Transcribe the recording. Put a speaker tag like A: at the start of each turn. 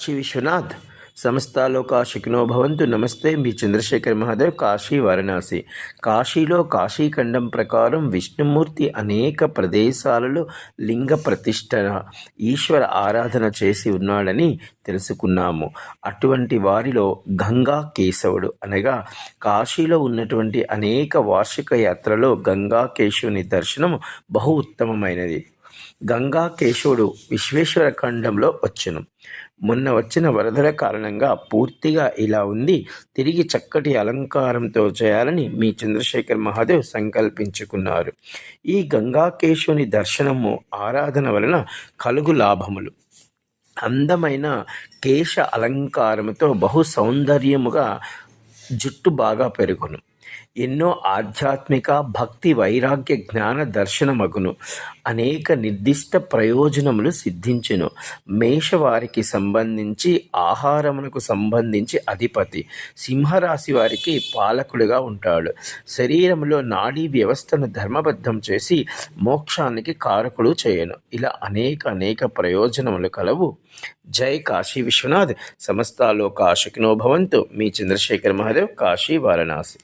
A: శ్రీ విశ్వనాథ్. సమస్తాలోకా శిఖినో భవంతు. నమస్తే మీ చంద్రశేఖర్ మహాదేవ్ కాశీ వారణాసి. కాశీలో కాశీఖండం ప్రకారం విష్ణుమూర్తి అనేక ప్రదేశాలలో లింగ ప్రతిష్ఠ ఈశ్వర ఆరాధన చేసి ఉన్నాడని తెలుసుకున్నాము. అటువంటి వారిలో గంగా కేశవుడు అనగా కాశీలో ఉన్నటువంటి అనేక వార్షిక యాత్రలో గంగా కేశవుని దర్శనం బహు ఉత్తమమైనది. గంగా కేశవుడు విశ్వేశ్వర ఖండంలో వచ్చును. మొన్న వచ్చిన వరదల కారణంగా పూర్తిగా ఇలా ఉంది. తిరిగి చక్కటి అలంకారంతో చేయాలని మీ చంద్రశేఖర్ మహాదేవ్ సంకల్పించుకున్నారు. ఈ గంగాకేశుని దర్శనము ఆరాధన వలన కలుగు లాభములు. అందమైన కేశ అలంకారముతో బహు సౌందర్యముగా జుట్టు బాగా పెరుగును. ఎన్నో ఆధ్యాత్మిక భక్తి వైరాగ్య జ్ఞాన దర్శనమగును. అనేక నిర్దిష్ట ప్రయోజనములు సిద్ధించును. మేషవారికి సంబంధించి ఆహారమునకు సంబంధించి అధిపతి. సింహరాశి వారికి పాలకుడుగా ఉంటాడు. శరీరంలో నాడీ వ్యవస్థను ధర్మబద్ధం చేసి మోక్షానికి కారకుడు చేయను. ఇలా అనేక అనేక ప్రయోజనములు కలవు. జై కాశీ విశ్వనాథ్. సమస్తాలో కాశికినో భవంతు. మీ చంద్రశేఖర్ మహాదేవ్ కాశీ వారణాసి.